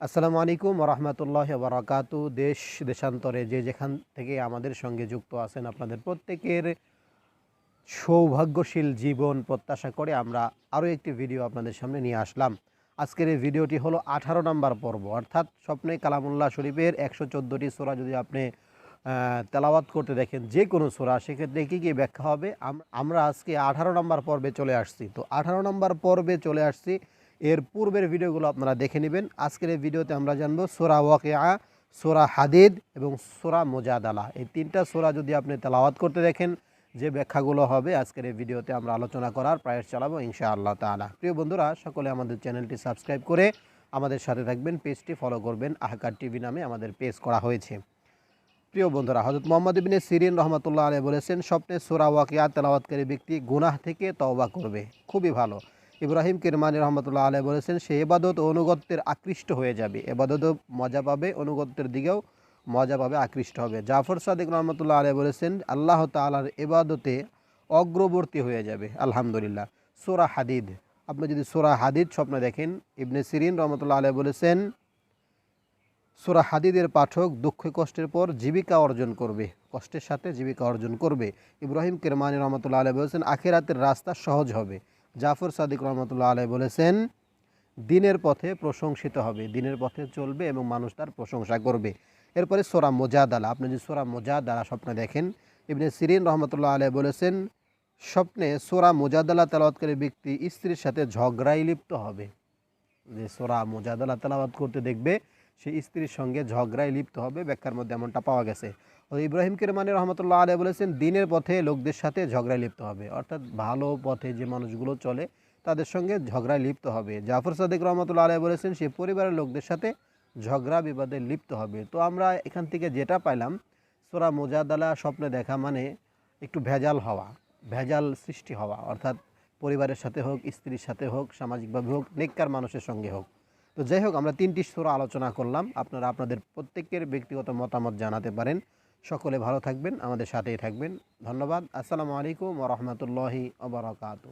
আসসালামু আলাইকুম রহমতুল্লাহ বারাকাতু দেশ দেশান্তরে যে যেখান থেকে আমাদের সঙ্গে যুক্ত আছেন আপনাদের প্রত্যেকের সৌভাগ্যশীল জীবন প্রত্যাশা করে আমরা আরও একটি ভিডিও আপনাদের সামনে নিয়ে আসলাম। আজকের এই ভিডিওটি হলো আঠারো নম্বর পর্ব, অর্থাৎ স্বপ্নে কালামুল্লাহ শরীফের একশো চোদ্দোটি সোরা যদি আপনি তেলাওয়াত করতে দেখেন যে কোনো সোরা, সেক্ষেত্রে কী কী ব্যাখ্যা হবে? আমরা আজকে আঠারো নম্বর পর্বে চলে আসছি। তো আঠারো নম্বর পর্বে চলে আসছি এর পূর্বের ভিডিওগুলো আপনারা দেখে নেবেন। আজকের এই ভিডিওতে আমরা জানব সোরা ওয়াকিয়া, সোরা হাদিদ এবং সোরা মোজাদালা। এই তিনটা সোরা যদি আপনি তেলাওয়াত করতে দেখেন, যে ব্যাখ্যাগুলো হবে আজকের এই ভিডিওতে আমরা আলোচনা করার প্রয়াস চালাবো ইনশা আল্লাহ তালা প্রিয় বন্ধুরা, সকলে আমাদের চ্যানেলটি সাবস্ক্রাইব করে আমাদের সাথে থাকবেন, পেজটি ফলো করবেন। আহকার টিভি নামে আমাদের পেজ করা হয়েছে। প্রিয় বন্ধুরা হজরত মোহাম্মদ ইবিনে সিরিন রহমতুল্লাহ আলী বলেছেন, স্বপ্নে সোরা ওয়াকিয়া তেলাওয়াতকারী ব্যক্তি গুনাহ থেকে তওবা করবে। খুবই ভালো। ইব্রাহিম কিরমানি রহমতুল্লাহ আলী বলেছেন, সে এবাদত অনুগত্যের আকৃষ্ট হয়ে যাবে। এবাদতও মজা পাবে, অনুগত্যের দিকেও মজা পাবে, আকৃষ্ট হবে। জাফর সাদিক রহমতুল্লাহ আলী বলেছেন, আল্লাহ তালার এবাদতে অগ্রবর্তী হয়ে যাবে। আলহামদুলিল্লাহ। সোরা হাদিদ। আপনি যদি সোরা হাদিদ স্বপ্ন দেখেন, ইবনে সিরিন রহমতুল্লাহ আলী বলেছেন, সুরা হাদিদের পাঠক দুঃখ কষ্টের পর জীবিকা অর্জন করবে। কষ্টের সাথে জীবিকা অর্জন করবে। ইব্রাহিম কেরমানি রহমতুল্লাহ আলাই বলেছেন, আখেরাতের রাস্তা সহজ হবে। জাফর সাদিক রহমতুল্লাহ আলাই বলেছেন, দিনের পথে প্রশংসিত হবে, দিনের পথে চলবে এবং মানুষ তার প্রশংসা করবে। এরপরে সোরা মোজাদালা, আপনি যদি সোরা মোজাদালা স্বপ্নে দেখেন, ইবনে সিরিন রহমতুল্লাহ আলাই বলেছেন, স্বপ্নে সোরা মোজাদালা তেলাওয়াতকারী ব্যক্তি স্ত্রীর সাথে ঝগড়ায় লিপ্ত হবে। যে সোরা মোজাদালা তেলাওয়াত করতে দেখবে সে স্ত্রীর সঙ্গে ঝগড়ায় লিপ্ত হবে, ব্যাখ্যার মধ্যে এমনটা পাওয়া গেছে। ইব্রাহিম কিরমানি রহমতুল্লাহ আলাই বলেছেন, দিনের পথে লোকদের সাথে ঝগড়ায় লিপ্ত হবে। অর্থাৎ ভালো পথে যে মানুষগুলো চলে, তাদের সঙ্গে ঝগড়ায় লিপ্ত হবে। জাফর সাদিক রহমতুল্লাহ আলাই বলেছেন, সে পরিবারের লোকদের সাথে ঝগড়া বিবাদে লিপ্ত হবে। তো আমরা এখান থেকে যেটা পাইলাম, সোরা মোজাদালা স্বপ্নে দেখা মানে একটু ভেজাল হওয়া, ভেজাল সৃষ্টি হওয়া। অর্থাৎ পরিবারের সাথে হোক, স্ত্রীর সাথে হোক, সামাজিকভাবে হোক, নেককার মানুষের সঙ্গে হোক। তো যাই হোক, আমরা তিনটি স্তর আলোচনা করলাম। আপনারা আপনাদের প্রত্যেকের ব্যক্তিগত মতামত জানাতে পারেন। সকলে ভালো থাকবেন, আমাদের সাথেই থাকবেন। ধন্যবাদ। আসসালামু আলাইকুম ওরহমতুল্লাহি ওবরাকাতু